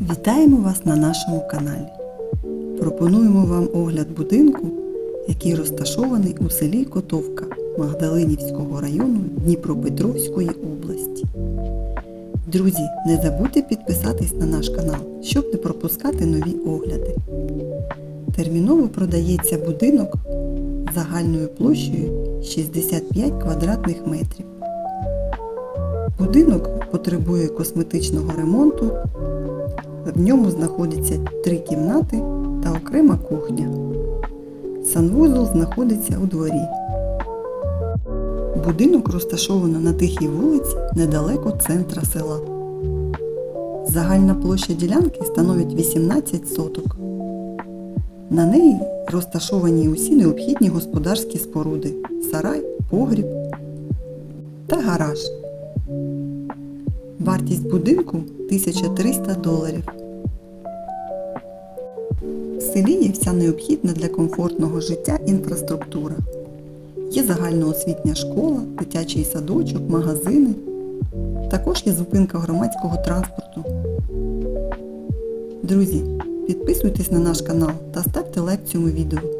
Вітаємо вас на нашому каналі. Пропонуємо вам огляд будинку, який розташований у селі Котовка Магдалинівського району Дніпропетровської області. Друзі, не забудьте підписатись на наш канал, щоб не пропускати нові огляди. Терміново продається будинок загальною площею 65 квадратних метрів. Будинок потребує косметичного ремонту в ньому знаходяться три кімнати та окрема кухня. Санвузол знаходиться у дворі. Будинок розташовано на тихій вулиці недалеко центра села. Загальна площа ділянки становить 18 соток. На неї розташовані усі необхідні господарські споруди сарай, погріб та гараж. Вартість будинку 1300 доларів. Селі вся необхідна для комфортного життя інфраструктура. Є загальноосвітня школа, дитячий садочок, магазини. Також є зупинка громадського транспорту. Друзі, підписуйтесь на наш канал та ставте лайк цьому відео.